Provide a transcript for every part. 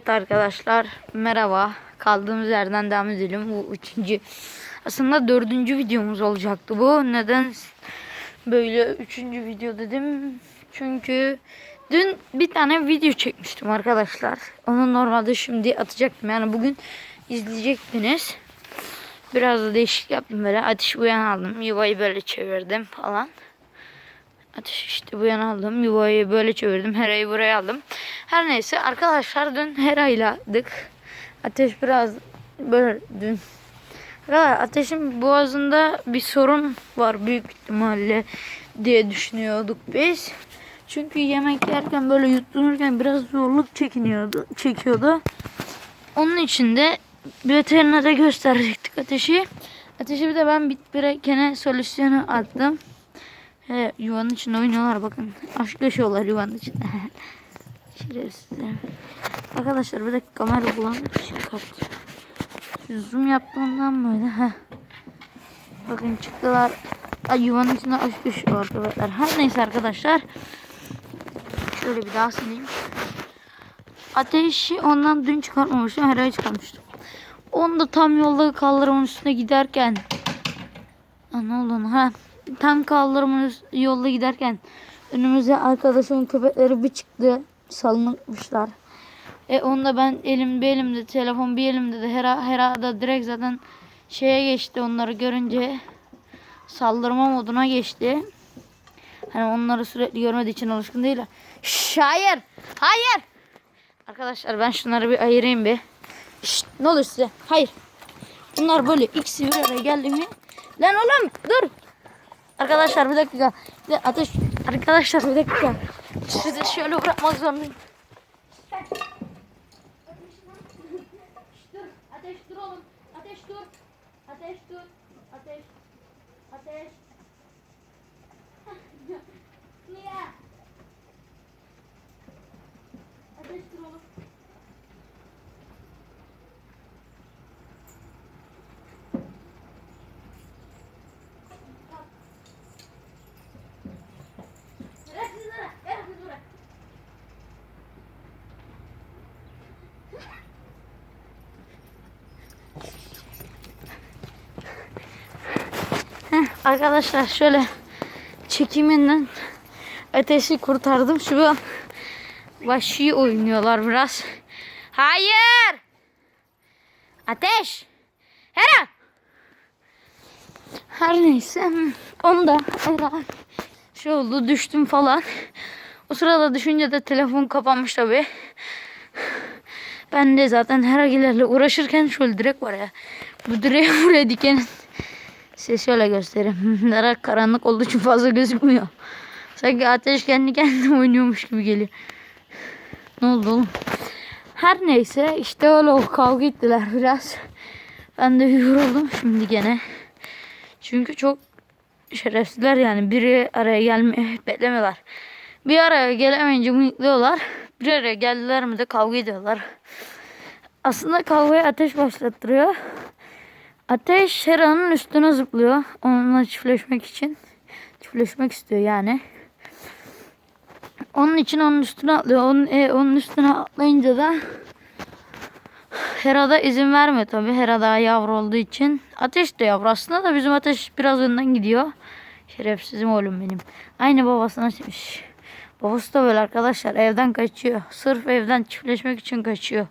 Evet arkadaşlar merhaba. Kaldığımız yerden devam edelim. Bu üçüncü aslında dördüncü videomuz olacaktı bu. Neden böyle üçüncü video dedim? Çünkü dün bir tane video çekmiştim arkadaşlar. Onu normalde şimdi atacaktım. Yani bugün izleyecektiniz. Biraz da değişik yaptım böyle. Ateş uyan aldım. Yuvayı böyle çevirdim falan. Ateş işte bu yana aldım. Yuvayı böyle çevirdim. Hera'yı buraya aldım. Her neyse arkadaşlar dün Hera'ylaydık. Ateş biraz böyle dün. Arkadaşlar ateşin boğazında bir sorun var büyük ihtimalle diye düşünüyorduk biz. Çünkü yemek yerken böyle yuttunurken biraz zorluk çekiniyordu, çekiyordu. Onun için de veterinere gösterecektik ateşi. Ateşi bir de ben bitbirekene solüsyonu attım. He, yuvanın içinde oynuyorlar bakın. Aşklaşıyorlar yuvanın içinde. Şerefsizler. Arkadaşlar bir dakika kamera bulanık çıkarttı. Zoom yaptığımdan böyle. Bakın çıktılar. Ay, yuvanın içinde aşklaşıyor arkadaşlar. Her neyse arkadaşlar. Şöyle bir daha sileyim. Ateşi ondan dün çıkartmamıştım. Her ay çıkarmıştım. Onu da tam yolda kaldırımın üstüne giderken. Aa, ne oldu? Ha, tam kaldırımın yolda giderken önümüze arkadaşımın köpekleri bir çıktı. Salınmışlar. E onda ben elim bir elimde telefon bir elimde de Hera, Hera da direkt zaten şeye geçti onları görünce saldırma moduna geçti. Hani onları sürekli görmediği için alışkın değil. Şşş, hayır. Hayır. Arkadaşlar ben şunları bir ayırayım bir. Şşt, ne olur size? Hayır. Bunlar böyle ikisi bir araya geldi mi? Lan oğlum dur. Arkadaşlar bir dakika. Bir ateş. Arkadaşlar bir dakika. Sizi şöyle bırakmak zorundayım. Ateş dur oğlum. Ateş dur. Ateş dur. Ateş. Ateş. Niye? Ateş dur oğlum. Bırak bizi bırak. Bırak bizi bırak. Heh, Arkadaşlar şöyle çekiminden ateşi kurtardım. Şu an vahşi oynuyorlar biraz. Hayır! Ateş! Hera! Her neyse onda Hera şey oldu düştüm falan. O sırada düşünce de telefon kapanmış tabi. Ben de zaten herhangilerle uğraşırken şöyle direk var ya. Bu direği buraya dikenin. Size şöyle göstereyim. Nere karanlık olduğu için fazla gözükmüyor. Sanki ateş kendi kendine oynuyormuş gibi geliyor. Ne oldu oğlum? Her neyse işte öyle kavga ettiler biraz. Ben de yoruldum şimdi gene. Çünkü çok şerefsizler yani biri araya gelmeyi beklemiyorlar. Bir araya gelemeyince mutluyorlar. Bir araya geldiler mi de kavga ediyorlar. Aslında kavgaya ateş başlattırıyor. Ateş Hera'nın üstüne zıplıyor. Onunla çiftleşmek için. Çiftleşmek istiyor yani. Onun için onun üstüne atlıyor. Onun, e, onun üstüne atlayınca da Hera da izin vermiyor tabi. Hera daha yavru olduğu için. Ateş de yavru aslında da bizim ateş biraz önden gidiyor. Şerefsizim oğlum benim. Aynı babasına çekmiş. Babası da böyle arkadaşlar evden kaçıyor. Sırf evden çiftleşmek için kaçıyor.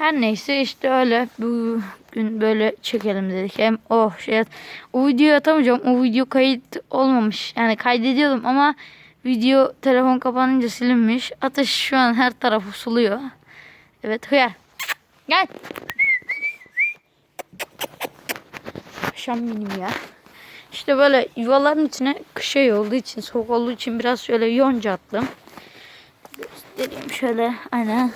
Her neyse işte öyle bugün böyle çekelim dedik. Hem o şey o videoyu atamayacağım. O video kayıt olmamış. Yani kaydediyordum ama video telefon kapanınca silinmiş. Ateş şu an her tarafı suluyor. Evet hıyar. Gel. Şam benim ya. İşte böyle yuvaların içine şey olduğu için soğuk olduğu için biraz şöyle yonca attım. Göstereyim şöyle aynen.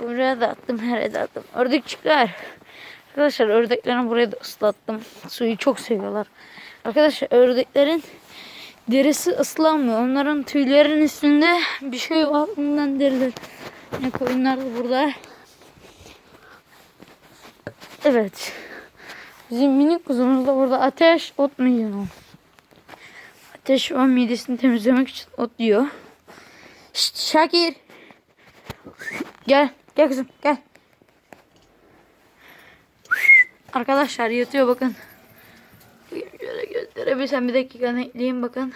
Buraya da attım, her yere attım. Ördekçikler. Arkadaşlar ördeklerini buraya da ıslattım. Suyu çok seviyorlar. Arkadaşlar ördeklerin derisi ıslanmıyor. Onların tüylerin üstünde bir şey var. Ondan deriler. Ne koyunlar da burada. Evet. Bizim minik kuzumuz da burada ateş ot mu yiyor? Ateş an midesini temizlemek için ot yiyor. Şşt, Şakir. Gel. Gel kızım gel. Arkadaşlar yatıyor bakın. Şöyle gösterebilsem bir dakika netleyeyim bakın.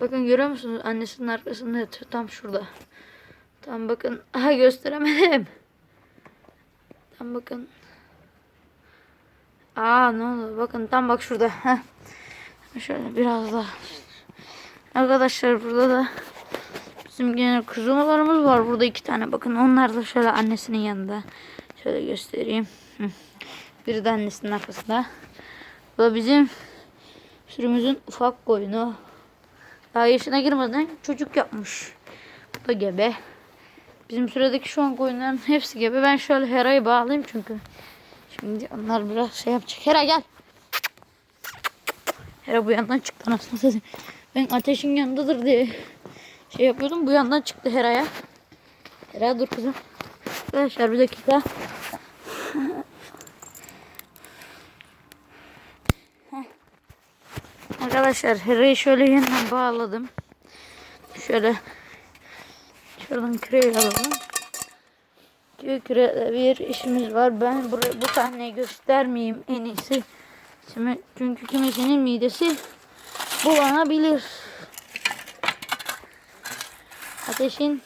Bakın görüyor musunuz? Annesinin arkasında yatıyor. Tam şurada. Tam bakın. Aha gösteremedim. Tam bakın. Aa ne oldu? Bakın tam bak şurada. Heh. Şöyle biraz daha. Arkadaşlar burada da bizim gene kuzularımız var. Burada iki tane. Bakın onlar da şöyle annesinin yanında. Şöyle göstereyim. Biri de annesinin arkasında. Bu da bizim sürümüzün ufak koyunu. Daha yaşına girmeden çocuk yapmış. Bu da gebe. Bizim süredeki şu an koyunların hepsi gebe. Ben şöyle Hera'yı bağlayayım çünkü. Şimdi onlar biraz şey yapacak. Hera gel. Hera bu yandan çıktı anasını. Ben ateşin yanındadır diye şey yapıyordum. Bu yandan çıktı Hera'ya. Hera dur kızım. Arkadaşlar bir dakika. Arkadaşlar Hera'yı şöyle yeniden bağladım. Şöyle şuradan küreği alalım. Küreyle bir işimiz var. Ben buraya, bu sahneyi göstermeyeyim en iyisi. Şimdi, çünkü kimisinin midesi bulanabilir. Ateşin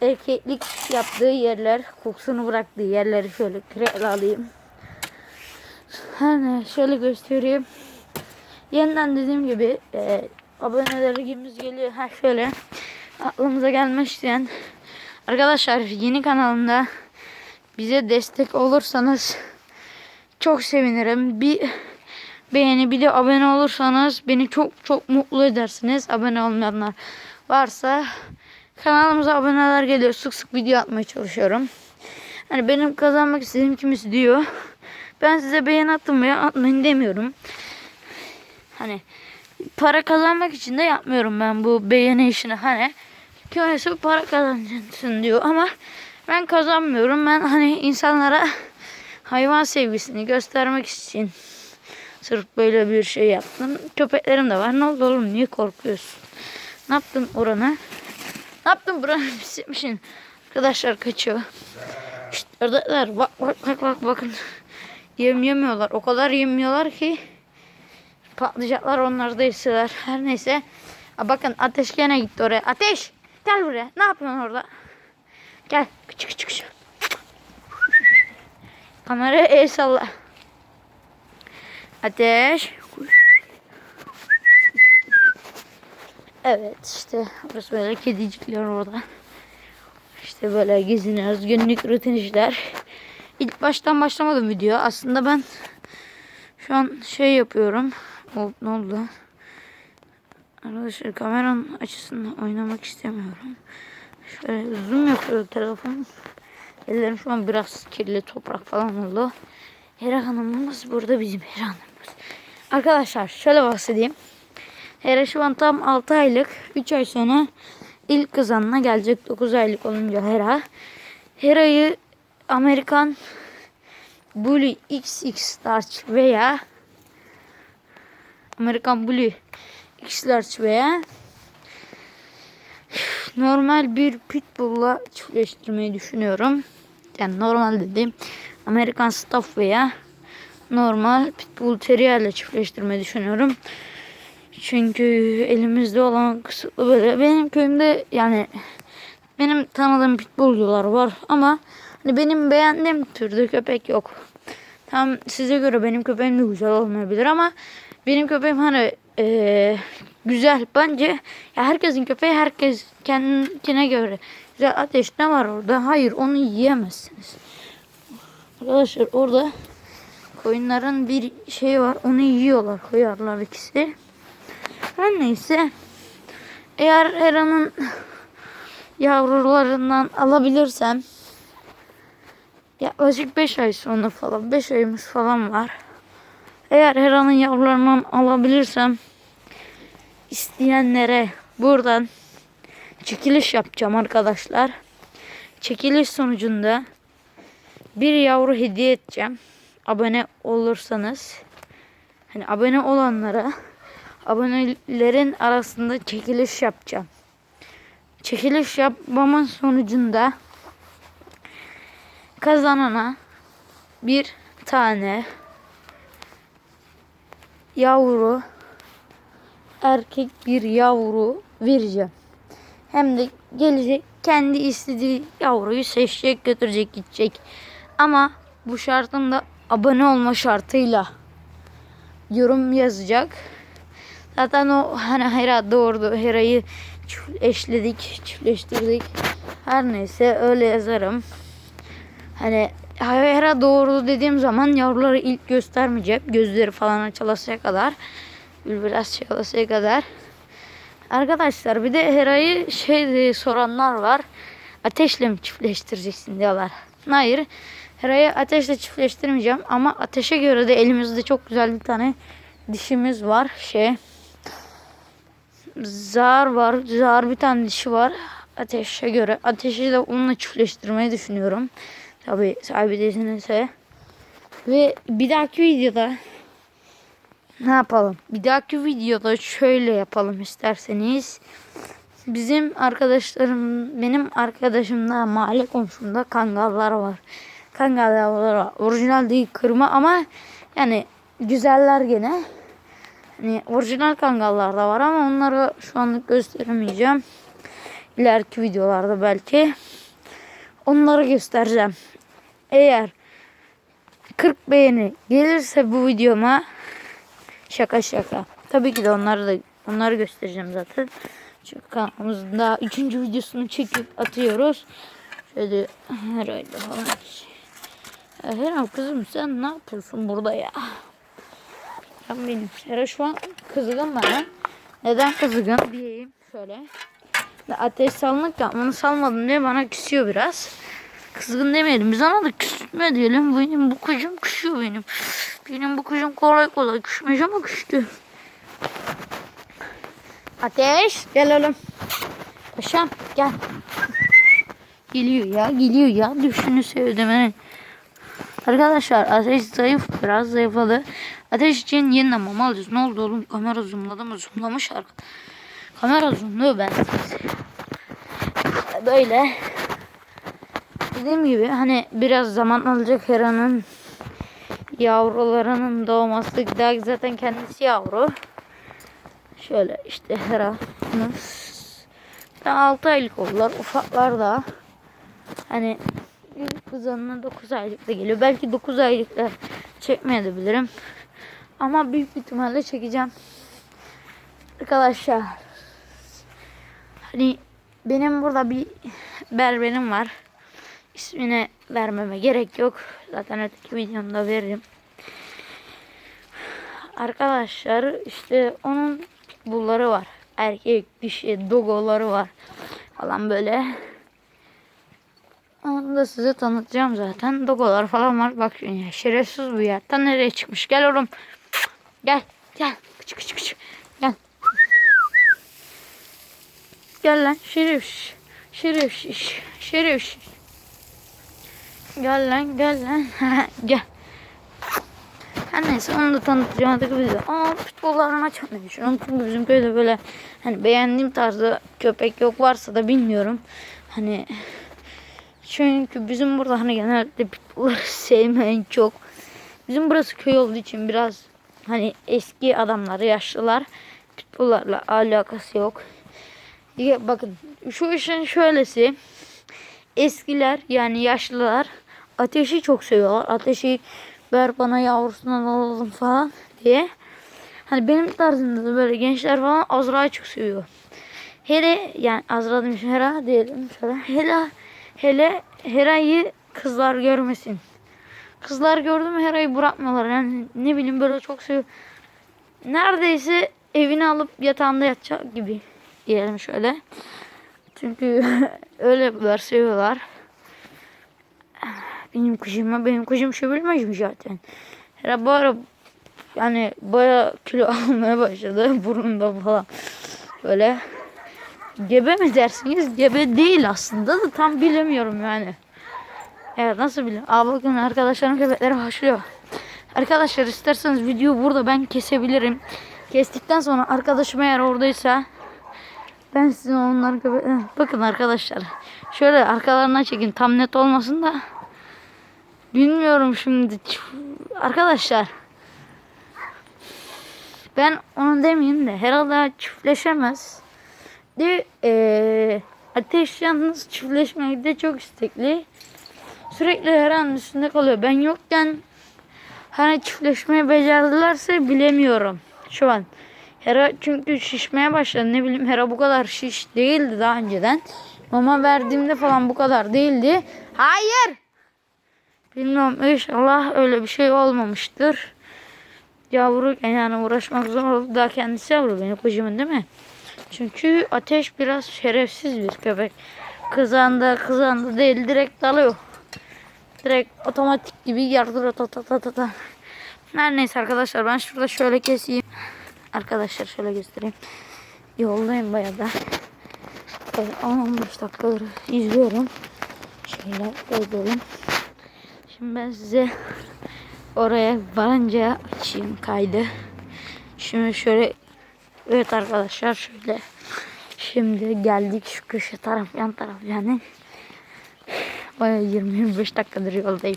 erkeklik yaptığı yerler, kokusunu bıraktığı yerleri şöyle küreyle alayım. Hani şöyle göstereyim. Yeniden dediğim gibi e, abonelerimiz geliyor. Ha şöyle aklımıza gelmek isteyen arkadaşlar yeni kanalımda bize destek olursanız çok sevinirim. Bir beğeni bir de abone olursanız beni çok çok mutlu edersiniz. Abone olmayanlar varsa kanalımıza aboneler geliyor. Sık sık video atmaya çalışıyorum. Hani benim kazanmak istediğim kimisi diyor. Ben size beğeni attım veya atmayın demiyorum. Hani para kazanmak için de yapmıyorum ben bu beğeni işini. Hani kimisi para kazanacaksın diyor ama ben kazanmıyorum. Ben hani insanlara hayvan sevgisini göstermek için sırf böyle bir şey yaptım. Köpeklerim de var. Ne oldu oğlum? Niye korkuyorsun? Ne yaptın orana? Ne yaptın buranı pisletmişsin? Arkadaşlar kaçıyor. İşte oradalar. Bak bak bak bak bakın. Yem yemiyorlar. O kadar yemiyorlar ki patlayacaklar onlar da hisseler. Her neyse. Aa, bakın ateş gene gitti oraya. Ateş gel buraya. Ne yapıyorsun orada? Gel. Küçük küçük küçük. Kameraya el salla. Ateş. Evet işte burası böyle kedicikler orada. İşte böyle geziniyoruz. Günlük rutin işler. İlk baştan başlamadım video. Aslında ben şu an şey yapıyorum. O, ne oldu? Arkadaşlar kameranın açısından oynamak istemiyorum. Şöyle zoom yapıyor telefon. Ellerim şu an biraz kirli toprak falan oldu. Hera Hanım'ımız burada bizim Hera Hanım'ımız. Arkadaşlar şöyle bahsedeyim. Hera şu an tam 6 aylık. 3 ay sonra ilk kızanına gelecek 9 aylık olunca Hera. Hera'yı Amerikan Bully XX Large veya Amerikan Bully X Large veya normal bir pitbull'la çiftleştirmeyi düşünüyorum. Yani normal dediğim Amerikan Staff veya normal pitbull terrier ile çiftleştirmeyi düşünüyorum. Çünkü elimizde olan kısıtlı böyle. Benim köyümde yani benim tanıdığım pitbullcular var ama hani benim beğendiğim türde köpek yok. Tam size göre benim köpeğim de güzel olmayabilir ama benim köpeğim hani eee, güzel bence. Ya herkesin köpeği herkes kendine göre. Güzel ateş ne var orada? Hayır onu yiyemezsiniz. Arkadaşlar orada koyunların bir şey var. Onu yiyorlar. Koyarlar ikisi. Her neyse. Eğer Hera'nın yavrularından alabilirsem yaklaşık 5 ay sonra falan 5 ayımız falan var. Eğer Hera'nın yavrularından alabilirsem isteyenlere buradan çekiliş yapacağım arkadaşlar. Çekiliş sonucunda bir yavru hediye edeceğim. Abone olursanız hani abone olanlara abonelerin arasında çekiliş yapacağım. Çekiliş yapmamın sonucunda kazanana bir tane yavru erkek bir yavru vereceğim. Hem de gelecek kendi istediği yavruyu seçecek götürecek gidecek. Ama bu şartın da abone olma şartıyla yorum yazacak. Zaten o hani Hera doğurdu. Hera'yı eşledik, çiftleştirdik. Her neyse öyle yazarım. Hani Hera doğurdu dediğim zaman yavruları ilk göstermeyeceğim. Gözleri falan açılasıya kadar. Biraz çalasıya kadar. Arkadaşlar bir de Hera'yı şey diye soranlar var. Ateşle mi çiftleştireceksin diyorlar. Hayır. Hera'yı ateşle çiftleştirmeyeceğim ama ateşe göre de elimizde çok güzel bir tane dişimiz var. Şey zar var. Zar bir tane dişi var. Ateşe göre. Ateşi de onunla çiftleştirmeyi düşünüyorum. Tabi sahibi değilse. Ve bir dahaki videoda ne yapalım? Bir dahaki videoda şöyle yapalım isterseniz. Bizim arkadaşlarım, benim arkadaşımda mahalle komşumda kangallar var. Kangal yavruları var. Orijinal değil kırma ama yani güzeller gene. Hani orijinal kangallar da var ama onları şu anlık gösteremeyeceğim. İleriki videolarda belki onları göstereceğim. Eğer 40 beğeni gelirse bu videoma şaka şaka. Tabii ki de onları da onları göstereceğim zaten. Çünkü kanalımızın daha 3. videosunu çekip atıyoruz. Şöyle herhalde falan. Hera kızım sen ne yapıyorsun burada ya? Ben. Hera şu an kızgın bana. Neden kızgın diyeyim şöyle. Ateş salınık ya onu salmadım diye bana küsüyor biraz. Kızgın demeyelim. Biz ona da küsme diyelim. Benim bu kuşum küsüyor benim. Benim bu kuşum kolay kolay küsmez ama küstü. Ateş gel oğlum. Paşam gel. Geliyor ya geliyor ya. Düşünü sevdim. Arkadaşlar ateş zayıf biraz zayıfladı. Ateş için yeniden mama alacağız. Ne oldu oğlum? Kamera zoomladı mı? Zoomlamış artık. Kamera zoomluyor ben. Böyle. Dediğim gibi hani biraz zaman alacak Hera'nın yavrularının doğması. Daha zaten kendisi yavru. Şöyle işte Hera'mız. 6 aylık oldular. Ufaklar da. Hani kızanına 9 aylıkta geliyor. Belki 9 aylıkta çekmeyebilirim. Ama büyük bir ihtimalle çekeceğim. Arkadaşlar. Hani benim burada bir berberim var. İsmini vermeme gerek yok. Zaten öteki videomda veririm. Arkadaşlar işte onun bulları var. Erkek dişi dogoları var. Falan böyle. Onu da size tanıtacağım zaten. Dogolar falan var. Bak şerefsiz bu ya. Ta nereye çıkmış? Gel oğlum. Gel. Gel. Kıç kıç kıç. Gel. Gel lan şerif. Şerif. Şerif. Gel lan gel lan. gel. Her neyse onu da tanıtacağım artık video. Aa açmayı düşünüyorum. Çünkü bizim köyde böyle hani beğendiğim tarzda köpek yok varsa da bilmiyorum. Hani çünkü bizim burada hani genelde pitbullları sevmeyen çok. Bizim burası köy olduğu için biraz hani eski adamlar, yaşlılar pitbulllarla alakası yok. Ya bakın şu işin şöylesi. Eskiler yani yaşlılar ateşi çok seviyorlar. Ateşi ver bana yavrusundan alalım falan diye. Hani benim tarzımda da böyle gençler falan Azra'yı çok seviyor. Hele yani Azra demiş Hera diyelim şöyle. Hele hele Hera'yı kızlar görmesin. Kızlar gördü mü Hera'yı bırakmıyorlar. Yani ne bileyim böyle çok seviyor. Neredeyse evini alıp yatağında yatacak gibi diyelim şöyle. Çünkü öyle böyle seviyorlar. Benim kuşum benim kuşum şöbülmüş zaten. Hera bu ara yani baya kilo almaya başladı burnunda falan. Böyle gebe mi dersiniz? Gebe değil aslında da tam bilemiyorum yani. Evet nasıl bileyim? Aa bakın arkadaşlarım köpekleri haşlıyor. Arkadaşlar isterseniz video burada ben kesebilirim. Kestikten sonra arkadaşım eğer oradaysa ben size onları köpekleri... Bakın arkadaşlar. Şöyle arkalarına çekin tam net olmasın da. Bilmiyorum şimdi. Arkadaşlar. Ben onu demeyeyim de herhalde çiftleşemez. De eee ateş yalnız çiftleşmekte çok istekli. Sürekli her an üstünde kalıyor. Ben yokken hani çiftleşmeyi becerdilerse bilemiyorum şu an. Hera çünkü şişmeye başladı. Ne bileyim Hera bu kadar şiş değildi daha önceden. Mama verdiğimde falan bu kadar değildi. Hayır. Bilmiyorum inşallah öyle bir şey olmamıştır. Yavru yani uğraşmak zor oldu. Daha kendisi yavru benim kocamın değil mi? Çünkü ateş biraz şerefsiz bir köpek. Kızandı kızandı değil direkt dalıyor. Direkt otomatik gibi yardırıyor ta ta ta ta. Her neyse arkadaşlar ben şurada şöyle keseyim. Arkadaşlar şöyle göstereyim. Yoldayım bayağı da. Böyle 10-15 dakikadır izliyorum. Şöyle koydum. Şimdi ben size oraya varınca açayım kaydı. Şimdi şöyle evet arkadaşlar şöyle şimdi geldik şu köşe taraf yan taraf yani. Baya 20-25 dakikadır yoldayım.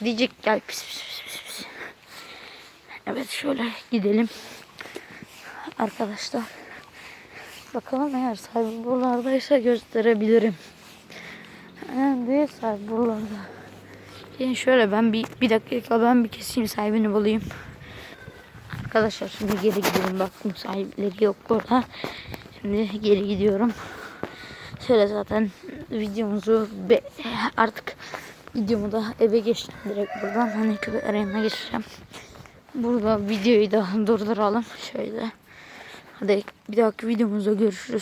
Gidecek gel pis pis pis pis pis. Evet şöyle gidelim. Arkadaşlar. Bakalım eğer sahibi buralardaysa gösterebilirim. Eğer değil sahibi buralarda. Şimdi şöyle ben bir, bir dakika ben bir keseyim sahibini bulayım. Arkadaşlar şimdi geri gidiyorum. Baktım sahipleri yok burada. Şimdi geri gidiyorum. Şöyle zaten videomuzu be, artık videomu da eve geçtim direkt buradan. Hani köpekler yanına geçeceğim. Burada videoyu da durduralım. Şöyle. Hadi bir dahaki videomuzda görüşürüz.